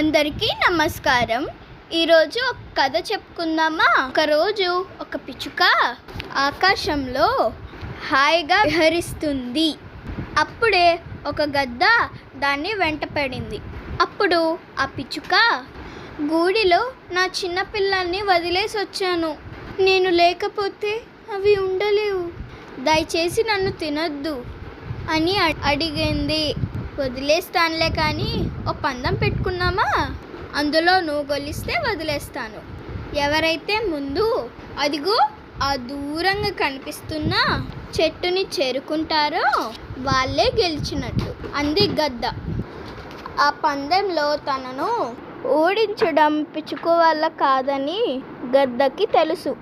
అందరికీ నమస్కారం. ఈరోజు ఒక కథ చెప్పుకుందామా? ఒకరోజు ఒక పిచ్చుక ఆకాశంలో హాయిగా విహరిస్తుంది. అప్పుడే ఒక గద్ద దాన్ని వెంటపడింది అప్పుడు ఆ పిచ్చుక గూడిలో నా చిన్న పిల్లల్ని వదిలేసి వచ్చాను. నేను లేకపోతే అవి ఉండలేవు. దయచేసి నన్ను తినొద్దు అని అడిగింది. వదిలేస్తానులే కానీ ఓ పందం పెట్టుకున్నామా? అందులో నువ్వు గొలిస్తే వదిలేస్తాను. ఎవరైతే ముందు అదిగో ఆ దూరంగా కనిపిస్తున్న చెట్టుని చేరుకుంటారో వాళ్ళే గెలిచినట్టు. అంది గద్ద. ఆ పందెంలో తనను ఓడించడం పిచ్చుకోవాల కాదని గద్దకి తెలుసు.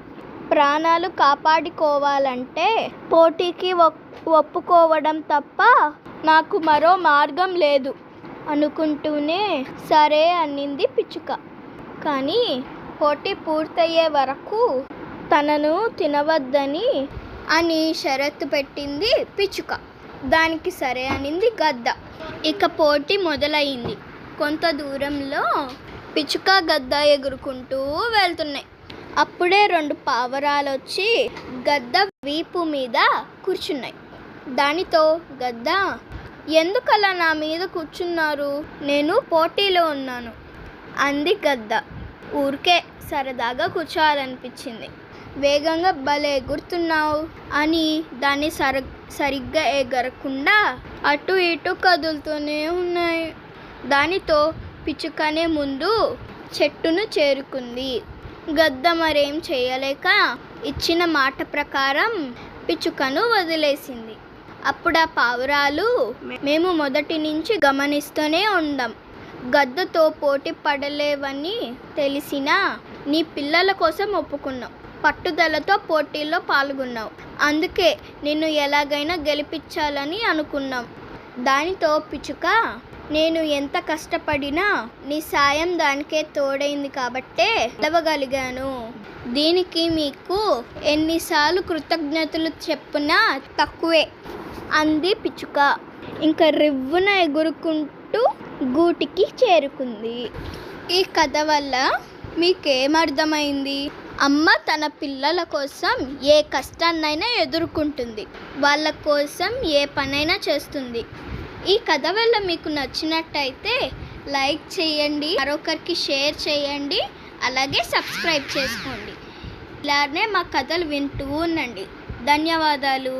ప్రాణాలు కాపాడుకోవాలంటే పోటీకి ఒప్- ఒప్పుకోవడం తప్ప నాకు మరో మార్గం లేదు. అనుకుంటూనే సరే అనింది పిచ్చుక. కానీ పోటీ పూర్తయ్యే వరకు తనను తినవద్దని అని షరత్తు పెట్టింది పిచ్చుక. దానికి సరే అనింది గద్ద. ఇక పోటీ మొదలైంది. కొంత దూరంలో పిచ్చుక గద్ద ఎగురుకుంటూ వెళ్తున్నాయి. అప్పుడే రెండు పావరాలు వచ్చి గద్ద వీపు మీద కూర్చున్నాయి. దానితో గద్ద ఎందుకలా నా మీద కూర్చున్నారు? నేను పోటీలో ఉన్నాను అంది గద్ద. ఊరికే సరదాగా కూర్చోవాలనిపించింది. వేగంగా భలే ఎగురుతున్నావు అని దాన్ని సర సరిగ్గా ఎగరకుండా అటు ఇటు కదులుతూనే ఉన్నాయి. దానితో పిచ్చుకనే ముందు చెట్టును చేరుకుంది. గద్ద మరేం చేయలేక ఇచ్చిన మాట ప్రకారం పిచ్చుకను వదిలేసింది. అప్పుడు ఆ పావురాలు మేము మొదటి నుంచి గమనిస్తూనే ఉందాం గద్దతో పోటీ పడలేవని తెలిసినా నీ పిల్లల కోసం ఒప్పుకున్నావు. పట్టుదలతో పోటీల్లో పాల్గొన్నావు. అందుకే నిన్ను ఎలాగైనా గెలిపించాలని అనుకున్నాం. దానితో పిచ్చుక నేను ఎంత కష్టపడినా నీ సాయం దానికే తోడైంది కాబట్టే గెలవగలిగాను దీనికి మీకు ఎన్నిసార్లు కృతజ్ఞతలు చెప్పినా తక్కువే అంది పిచ్చుక. ఇంకా రివ్వున ఎగురుకుంటూ గూటికి చేరుకుంది. ఈ కథ వల్ల మీకేమర్థమైంది? అమ్మ తన పిల్లల కోసం ఏ కష్టాన్నైనా ఎదుర్కొంటుంది. వాళ్ళ కోసం ఏ పనైనా చేస్తుంది. ఈ కథ వల్ల మీకు నచ్చినట్టయితే లైక్ చేయండి మరొకరికి షేర్ చేయండి అలాగే సబ్స్క్రైబ్ చేసుకోండి. ఇలానే మా కథలు వింటూ ఉండండి. ధన్యవాదాలు.